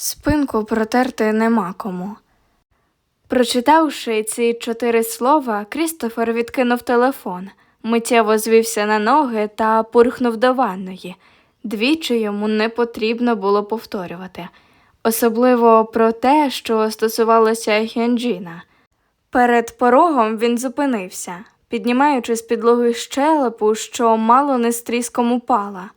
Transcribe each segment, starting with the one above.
Спинку протерти нема кому. Прочитавши ці чотири слова, Крістофер відкинув телефон, миттєво звівся на ноги та пурхнув до ванної. Двічі йому не потрібно було повторювати, особливо про те, що стосувалося Хенджіна. Перед порогом він зупинився, піднімаючи з підлоги щелепу, що мало не з тріском упала.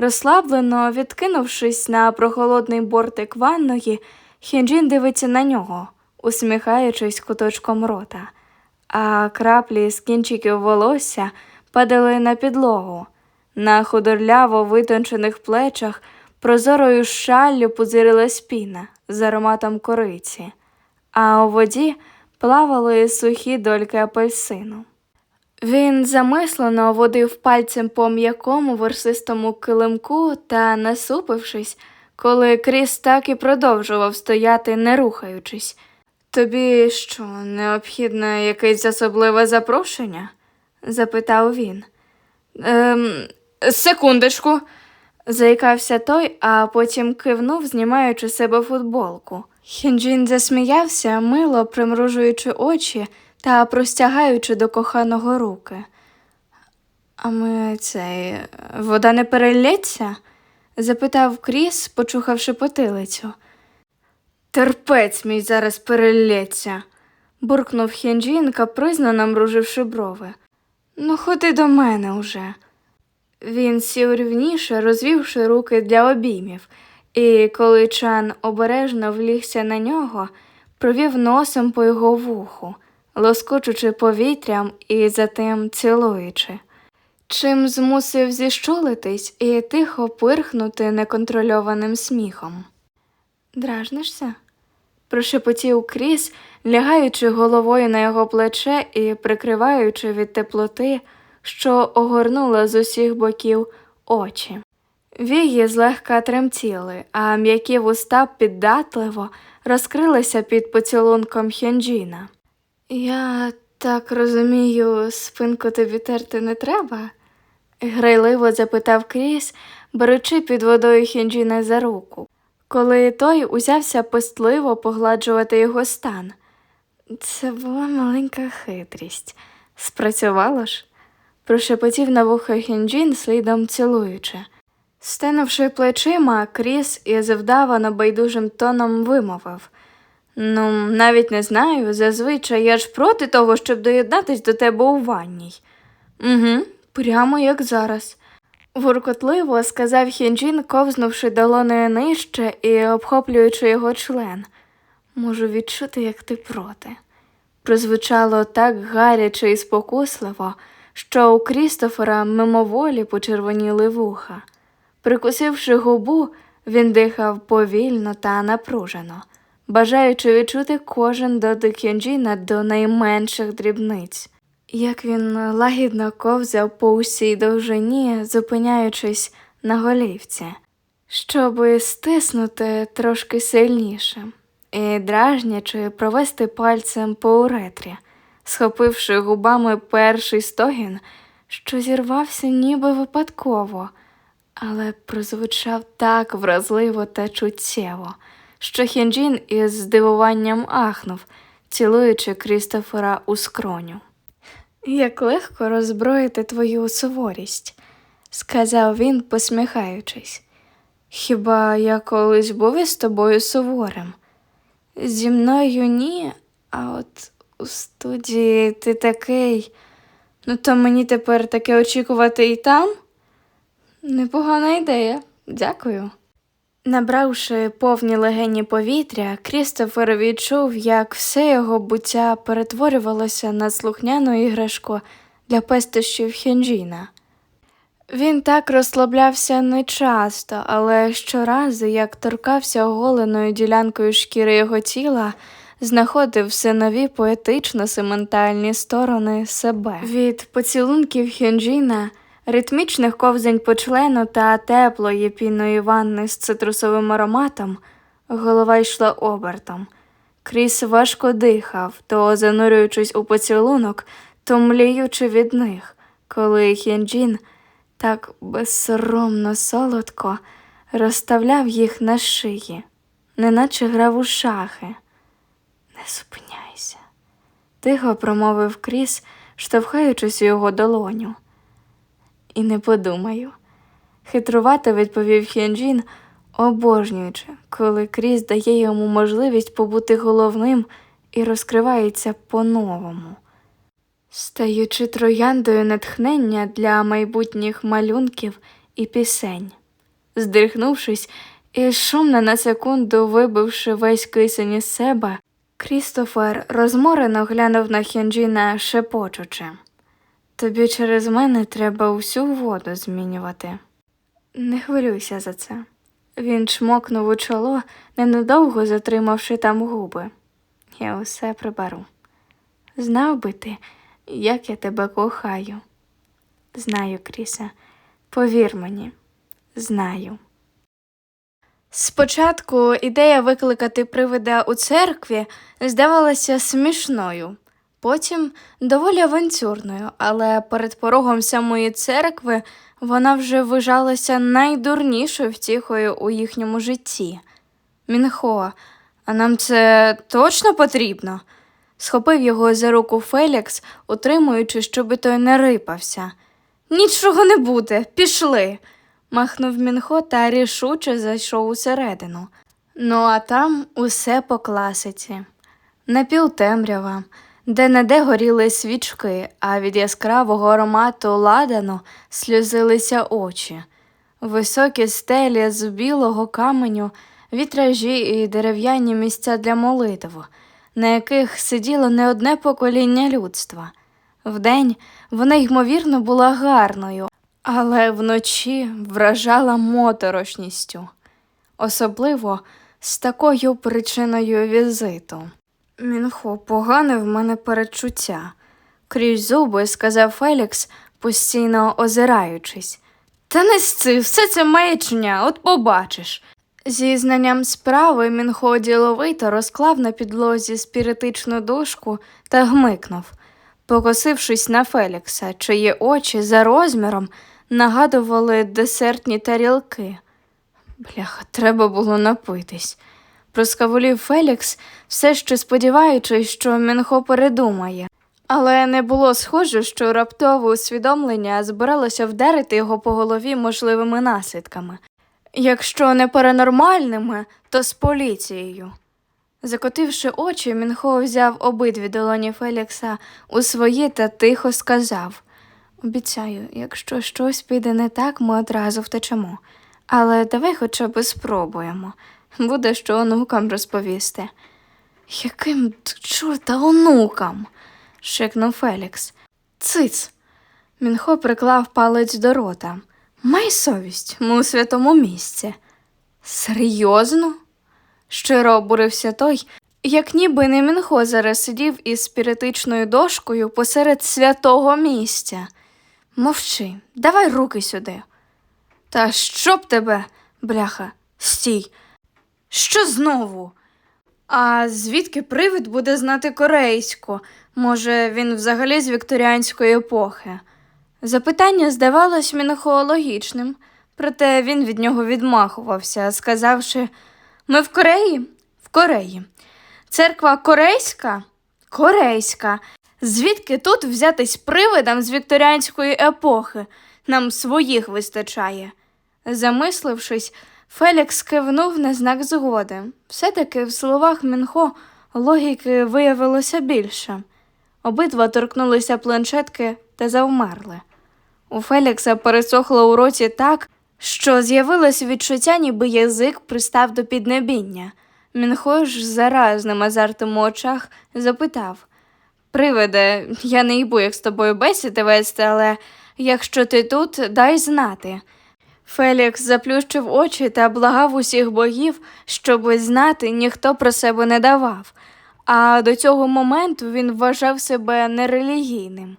Розслаблено відкинувшись на прохолодний бортик ванної, Хенджін дивиться на нього, усміхаючись куточком рота, а краплі з кінчиків волосся падали на підлогу. На худорляво витончених плечах прозорою шаллю пузирилась піна з ароматом кориці, а у воді плавали сухі дольки апельсину. Він замислено водив пальцем по м'якому ворсистому килимку та, насупившись, коли Кріс так і продовжував стояти, не рухаючись. Тобі що, необхідне якесь особливе запрошення? запитав він. Ем, секундочку, заїкався той, а потім кивнув, знімаючи себе футболку. Хінджін засміявся, мило примружуючи очі та простягаючи до коханого руки. А ми цей, вода не перелється? запитав Кріс, почухавши потилицю. Терпець мій зараз перелється, буркнув Хінджін, капризно намруживши брови. Ну, ходи до мене уже. Він сів рівніше, розвівши руки для обіймів, і коли Чан обережно влігся на нього, провів носом по його вуху, лоскочучи повітрям і затим цілуючи. Чим змусив зіщулитись і тихо пирхнути неконтрольованим сміхом. Дражнишся? прошепотів Кріс, лягаючи головою на його плече і прикриваючи від теплоти, що огорнула з усіх боків очі. Вії злегка тремтіли, а м'які вуста піддатливо розкрилися під поцілунком Хенджіна. Я так розумію, спинку тобі терти не треба? грайливо запитав Кріс, беручи під водою Хенджіна за руку, коли той узявся пестливо погладжувати його стан. Це була маленька хитрість. Спрацювало ж? прошепотів на вухо Хінджін, слідом цілуючи. Стенувши плечима, Кріс із вдавано байдужим тоном вимовив. Ну, навіть не знаю, зазвичай я ж проти того, щоб доєднатись до тебе у ванній. Угу, прямо як зараз. Гуркотливо сказав Хінджін, ковзнувши долоною нижче і обхоплюючи його член. Можу відчути, як ти проти. Прозвучало так гаряче і спокусливо, що у Крістофера мимоволі почервоніли вуха. Прикусивши губу, він дихав повільно та напружено, бажаючи відчути кожен дотик Хінджіна до найменших дрібниць. Як він лагідно ковзав по усій довжині, зупиняючись на голівці, щоби стиснути трошки сильніше і, дражнячи, провести пальцем по уретрі, схопивши губами перший стогін, що зірвався ніби випадково, але прозвучав так вразливо та чуттєво, що Хінджін із здивуванням ахнув, цілуючи Крістофера у скроню. Як легко роззброїти твою суворість, сказав він, посміхаючись. Хіба я колись був із тобою суворим? Зі мною ні, а от у студії ти такий. Ну, то мені тепер таке очікувати і там? Непогана ідея, дякую. Набравши повні легені повітря, Крістофер відчув, як все його буття перетворювалося на слухняну іграшку для пестощів Хенджіна. Він так розслаблявся не часто, але щоразу, як торкався оголеною ділянкою шкіри його тіла, знаходив все нові поетично сементальні сторони себе. Від поцілунків Хенджіна ритмічних ковзань по члену та теплої пінної ванни з цитрусовим ароматом, голова йшла обертом. Кріс важко дихав, то занурюючись у поцілунок, то мліючи від них, коли Хінджін так безсоромно солодко розставляв їх на шиї, неначе грав у шахи. Не зупиняйся, тихо промовив Кріс, штовхаючись у його долоню. І не подумаю. Хитрувато відповів Хінджін, обожнюючи, коли Кріс дає йому можливість побути головним і розкривається по-новому, стаючи трояндою натхнення для майбутніх малюнків і пісень. Здригнувшись і шумно на секунду вибивши весь кисень із себе, Крістофер розморено глянув на Хінджіна шепочучи. Тобі через мене треба всю воду змінювати. Не хвилюйся за це. Він чмокнув у чоло, ненадовго затримавши там губи. Я усе приберу. Знав би ти, як я тебе кохаю. Знаю, Крісе, повір мені, знаю. Спочатку ідея викликати привида у церкві здавалася смішною, потім доволі авантюрною, але перед порогом самої церкви вона вже вважалася найдурнішою втіхою у їхньому житті. Мінхо, а нам це точно потрібно? Схопив його за руку Фелікс, утримуючи, щоби той не рипався. Нічого не буде, пішли. махнув Мінхо та рішуче зайшов усередину. Ну, а там усе по класиці. Напівтемрява, де неде горіли свічки, а від яскравого аромату ладану сльозилися очі. Високі стелі з білого каменю, вітражі і дерев'яні місця для молитв, на яких сиділо не одне покоління людства. Вдень вона, ймовірно, була гарною, але вночі вражала моторошністю, особливо з такою причиною візиту. Мінхо, погане в мене передчуття, крізь зуби сказав Фелікс, постійно озираючись. Та не сци, все це маячня, от побачиш. Зі знанням справи Мінхо діловито розклав на підлозі спіритичну дошку та гмикнув, покосившись на Фелікса, чиї очі за розміром нагадували десертні тарілки. Бляха, треба було напитись. Проскавулів Фелікс, все ще сподіваючись, що Мінхо передумає. Але не було схоже, що раптове усвідомлення збиралося вдарити його по голові можливими наслідками. Якщо не паранормальними, то з поліцією. Закотивши очі, Мінхо взяв обидві долоні Фелікса у свої та тихо сказав Обіцяю, якщо щось піде не так, ми одразу втечемо. Але давай хоча б спробуємо. Буде що онукам розповісти. Яким чорта онукам? шикнув Фелікс. Циц. Мінхо приклав палець до рота. Май совість, ми у святому місці. Серйозно? Щиро обурився той, як ніби не Мінхо зараз сидів із спіритичною дошкою посеред святого місця. Мовчи, давай руки сюди. Та щоб тебе, бляха, стій. Що знову? А звідки привид буде знати корейську? Може, він взагалі з вікторіанської епохи? Запитання здавалось Мінхо логічним, проте він від нього відмахувався, сказавши Ми в Кореї? В Кореї. Церква корейська? Корейська. Звідки тут взятись привидам з вікторіанської епохи? Нам своїх вистачає. Замислившись, Фелікс кивнув на знак згоди. Все-таки в словах Мінхо логіки виявилося більше. Обидва торкнулися планшетки та завмерли. У Фелікса пересохло у роті так, що з'явилось відчуття, ніби язик пристав до піднебіння. Мінхо ж заразним азартом у очах запитав Привиде, я не їбу, як з тобою бесіди вести, але якщо ти тут, дай знати. Фелікс заплющив очі та благав усіх богів, щоби знати, ніхто про себе не давав. А до цього моменту він вважав себе нерелігійним.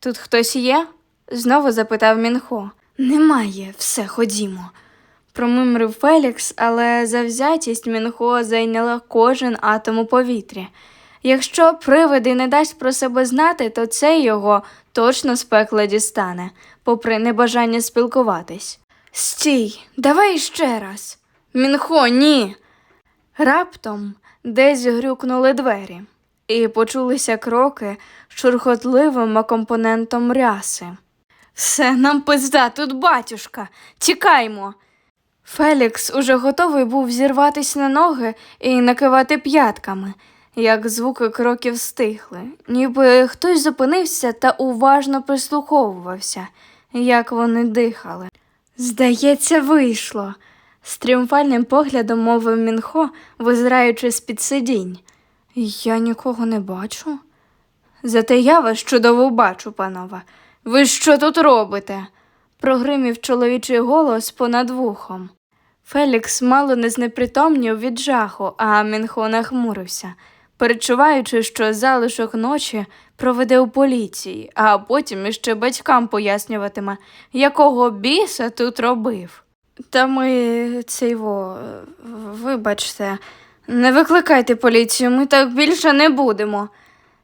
Тут хтось є? знову запитав Мінхо. Немає, все, ходімо. Промимрив Фелікс, але завзятість Мінхо зайняла кожен атом у повітрі. Якщо привиди не дасть про себе знати, то це його точно з пекла дістане, попри небажання спілкуватись. Стій, давай ще раз. Мінхо, ні. Раптом десь грюкнули двері, і почулися кроки з шурхотливим акомпонентом ряси. Все, нам пизда, тут батюшка. Тікаймо. Фелікс уже готовий був зірватись на ноги і накивати п'ятками, як звуки кроків стихли, ніби хтось зупинився та уважно прислуховувався, як вони дихали. Здається, вийшло, з тріумфальним поглядом мовив Мінхо, визираючи з-під сидінь. Я нікого не бачу. Зате я вас чудово бачу, панове. Ви що тут робите? прогримів чоловічий голос понад вухом. Фелікс мало не знепритомнів від жаху, а Мінхо нахмурився, перечуваючи, що залишок ночі проведе у поліції, а потім іще батькам пояснюватиме, якого біса тут робив. Та ми цейво, вибачте, не викликайте поліцію, ми так більше не будемо.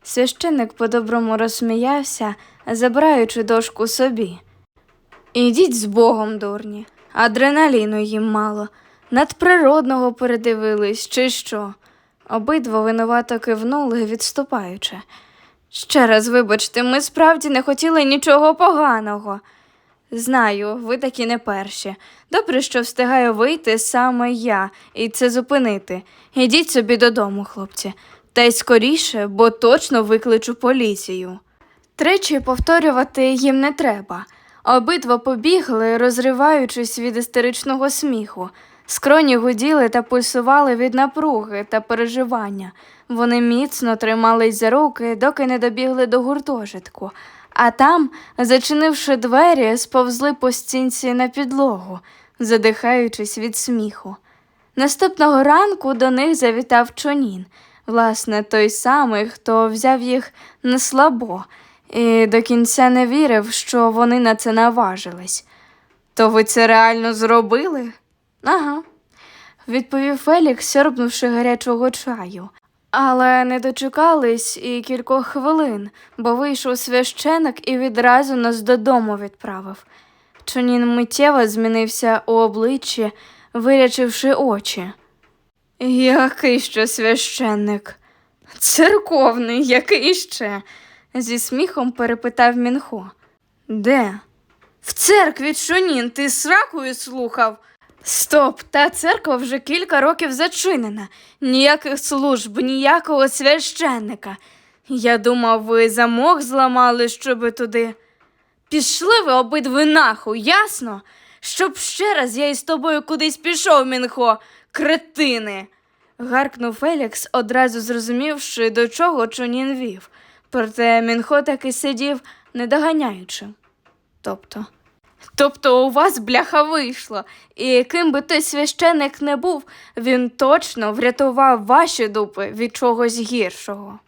Священник по-доброму розсміявся, забираючи дошку собі. Ідіть з Богом, дурні, адреналіну їм мало, надприродного передивились, чи що. Обидва винувато кивнули, відступаючи. Ще раз вибачте, ми справді не хотіли нічого поганого. Знаю, ви такі не перші. Добре, що встигаю вийти саме я і це зупинити. Ідіть собі додому, хлопці, та й скоріше, бо точно викличу поліцію. Тричі повторювати їм не треба. Обидва побігли, розриваючись від істеричного сміху. Скроні гуділи та пульсували від напруги та переживання. Вони міцно тримались за руки, доки не добігли до гуртожитку, а там, зачинивши двері, сповзли по стінці на підлогу, задихаючись від сміху. Наступного ранку до них завітав чонін, власне, той самий, хто взяв їх на слабо, і до кінця не вірив, що вони на це наважились. То ви це реально зробили? Ага, відповів Фелікс, сьорбнувши гарячого чаю. Але не дочекались і кількох хвилин, бо вийшов священик і відразу нас додому відправив. Чонін миттєво змінився у обличчі, вирячивши очі. Який ще священник? Церковний, який ще? зі сміхом перепитав Мінхо. Де? В церкві Чонін, ти сракою слухав? Стоп, та церква вже кілька років зачинена. Ніяких служб, ніякого священника. Я думав, ви замок зламали, щоби туди. Пішли ви обидві нахуй, ясно? Щоб ще раз я із тобою кудись пішов, Мінхо, кретини. гаркнув Фелікс, одразу зрозумівши, до чого Чонін вів. Проте Мінхо таки сидів, не доганяючи. Тобто. Тобто у вас бляха вийшло, і ким би той священик не був, він точно врятував ваші дупи від чогось гіршого.